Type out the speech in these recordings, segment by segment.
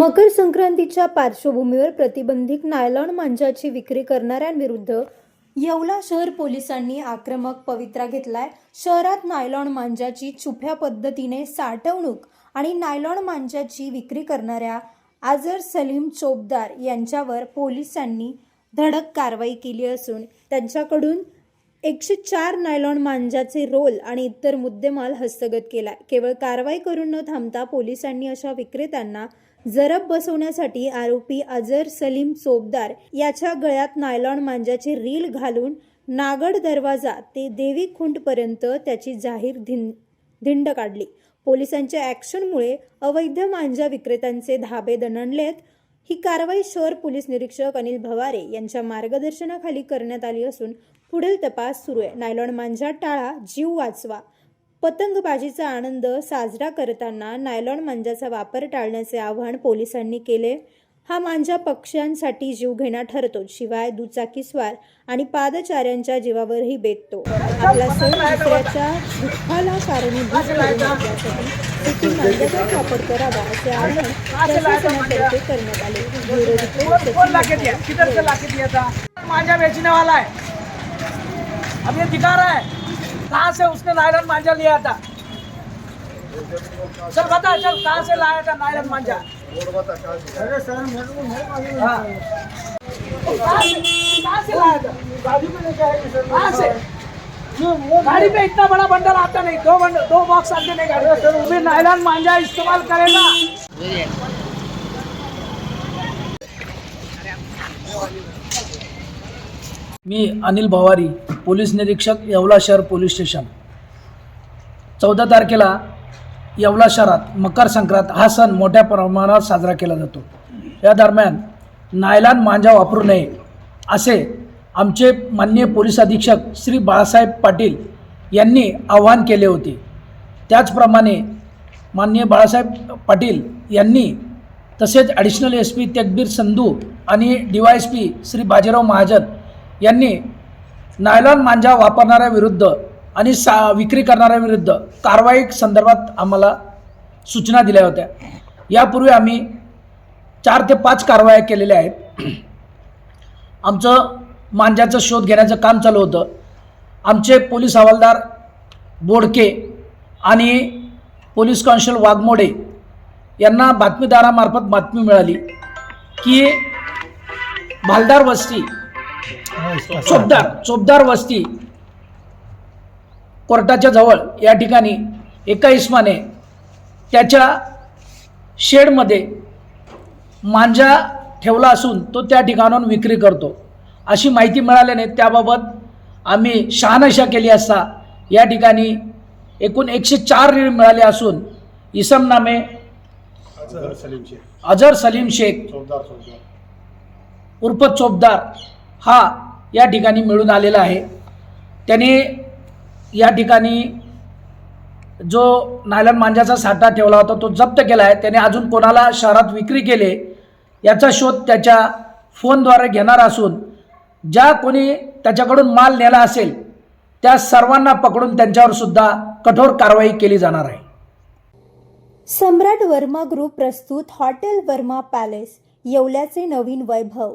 मकर संक्रांतीच्या पार्श्वभूमीवर प्रतिबंधित नायलॉन मांजाची विक्री करणाऱ्यांविरुद्ध येवला शहर पोलिसांनी आक्रमक पवित्रा घेतलाय. शहरात नायलॉन मांजाची छुप्या पद्धतीने साठवणूक आणि नायलॉन मांजाची विक्री करणाऱ्या आजर सलीम चोपदार यांच्यावर पोलिसांनी धडक कारवाई केली असून त्यांच्याकडून एकशे चार नायलॉन मांजाचे रोल आणि इतर मुद्देमाल हस्तगत केलाय. केवळ कारवाई करून न थांबता पोलिसांनी अशा विक्रेत्यांना जरब बसवण्यासाठी आरोपी अजर सलीम चोपदार याच्या गळ्यात नायलॉन मांजाचे रील घालून नागड दरवाजा ते देवी खुंटपर्यंत त्याची जाहीर धिं धिंड काढली. पोलिसांच्या ॲक्शनमुळे अवैध मांजा विक्रेत्यांचे धाबे दणणलेत. ही कारवाई शहर पोलीस निरीक्षक अनिल भवारे यांच्या मार्गदर्शनाखाली करण्यात आली असून पुढील तपास सुरू आहे. नायलॉन मांजा टाळा जीव वाचवा. पतंगबाजीचा आनंद साजरा करताना नायलॉन मांजाचा वापर टाळण्याचे आवाहन पोलिसांनी केले. हा मांजा पक्ष्यांसाठी जीवघेणा ठरतो शिवाय दुचाकीस्वार आणि पादचाऱ्यांच्या जीवावरही बेततो आपला सण दुसऱ्याच्या दुःखाला कारणीभूत ठरू नये यासाठी देखील मांजाचाच वापर करावा असे आवाहन प्रशासनातर्फे करण्यात आले. ब्युरो रिपोर्ट कौन सचिन ला के दिया किधर से ला के दिया था मांझा बेचने वाला है अब ये दिखा रहा है कहाँ से उसने नायरन मांझा लिया था? चल बता चल कहाँ से लाया था नायरन मांझा। कहाँ से- कहाँ से लाया था? कहाँ से? गाड़ी पे इतना बड़ा बंडल आता नहीं दो बंडल दो बॉक्स आते नहीं गाड़ी फिर नायलॉन मांझा इस्तेमाल करेगा। मी अनिल भवारी पोलीस निरीक्षक येवला शहर पोलीस स्टेशन. चौदा तारखेला येवला शहरात मकर संक्रांत हा सण मोठ्या प्रमाणात साजरा केला जातो. या दरम्यान नायलान मांजा वापरू नये असे आमचे माननीय पोलीस अधीक्षक श्री बाळासाहेब पाटील यांनी आवाहन केले होते. त्याचप्रमाणे माननीय बाळासाहेब पाटील यांनी तसेच ॲडिशनल एस पी तेकबीर संधू आणि D Y S P Shri Bajirao Mahajan यांनी नायलॉन मांजा वापरणाऱ्याविरुद्ध आणि सा विक्री करणाऱ्या विरुद्ध कारवाई संदर्भात आम्हाला सूचना दिल्या होत्या. यापूर्वी आम्ही चार ते पाच कारवाया केलेल्या आहेत. आमचं मांजाचा शोध घेण्याचं काम चालू होतं. आमचे पोलीस हवालदार बोडके आणि पोलीस कॉन्स्टेबल वाघमोडे यांना बातमीदारामार्फत बातमी मिळाली की भालदार वस्ती चोपदार. चोपदार वस्ती. कोर्टाच्या जवळ या ठिकाणी एका इस्माने त्याच्या शेडमध्ये मांजा ठेवला असून तो त्या ठिकाणाहून विक्री करतो. अशी माहिती मिळाल्याने त्याबाबत आम्ही शहानिशा केली असता या ठिकाणी एकूण एकशे चार रीळ मिळाले असून इसम नामे अजहर सलीम शेख. अजर सलीम शेख. उर्फ चोपदार हा या ठिकाणी मिळून आलेला आहे. त्याने या ठिकाणी जो नायलन मांजाचा साठा ठेवला होता तो जप्त केला आहे. त्याने अजून कोणाला शहरात विक्री केले याचा शोध त्याच्या फोनद्वारे घेणार असून ज्या कोणी त्याच्याकडून माल नेला असेल त्या सर्वांना पकडून त्यांच्यावर सुद्धा कठोर कारवाई केली जाणार आहे. सम्राट वर्मा ग्रुप प्रस्तुत हॉटेल वर्मा पॅलेस येवल्याचे नवीन वैभव.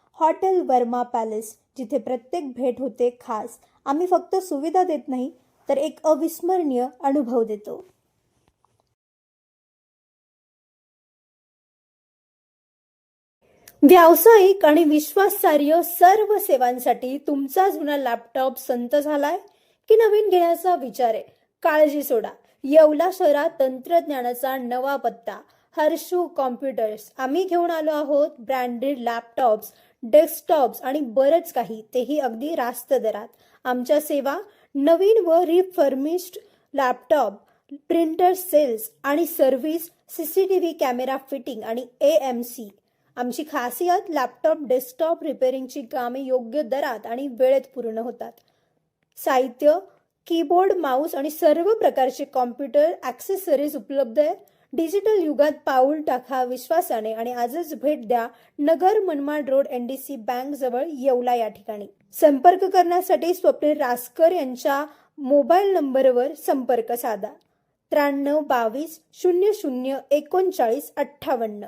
हॉटेल वर्मा पॅलेस जिथे प्रत्येक भेट होते खास. आम्ही फक्त सुविधा देत नाही तर एक अविस्मरणीय अनुभव देतो. व्यावसायिक आणि विश्वासार्ह सर्व सेवांसाठी तुमचा जुना लॅपटॉप संत झालाय? की नवीन घेण्याचा विचार आहे? काळजी सोडा. येवला शहरात तंत्रज्ञानाचा नवा पत्ता. हर्षू कॉम्प्युटर्स. आम्ही घेऊन आलो आहोत ब्रँडेड लॅपटॉप्स डेस्कटॉप्स आणि बरंच काही. तेही अगदी रास्त दरात. आमच्या सेवा नवीन व रिफर्मिश्ड लॅपटॉप प्रिंटर सेल्स आणि service C C T V camera fitting आणि ए एम सी आमची खासियत लॅपटॉप डेस्कटॉप रिपेअरिंगची कामे योग्य दरात आणि वेळेत पूर्ण होतात. साहित्य कीबोर्ड माऊस आणि सर्व प्रकारचे कॉम्प्युटर ॲक्सेसरीज उपलब्ध आहेत. डिजिटल युगात पाऊल टाका विश्वासाने आणि आजच भेट द्या Nagar Manmad road N D C bank जवळ येवला या ठिकाणी. संपर्क करण्यासाठी स्वप्नील रासकर यांच्या मोबाईल नंबरवर संपर्क साधा. त्र्याण्णव बावीस शून्य शून्य एकोणचाळीस अठ्ठावन्न.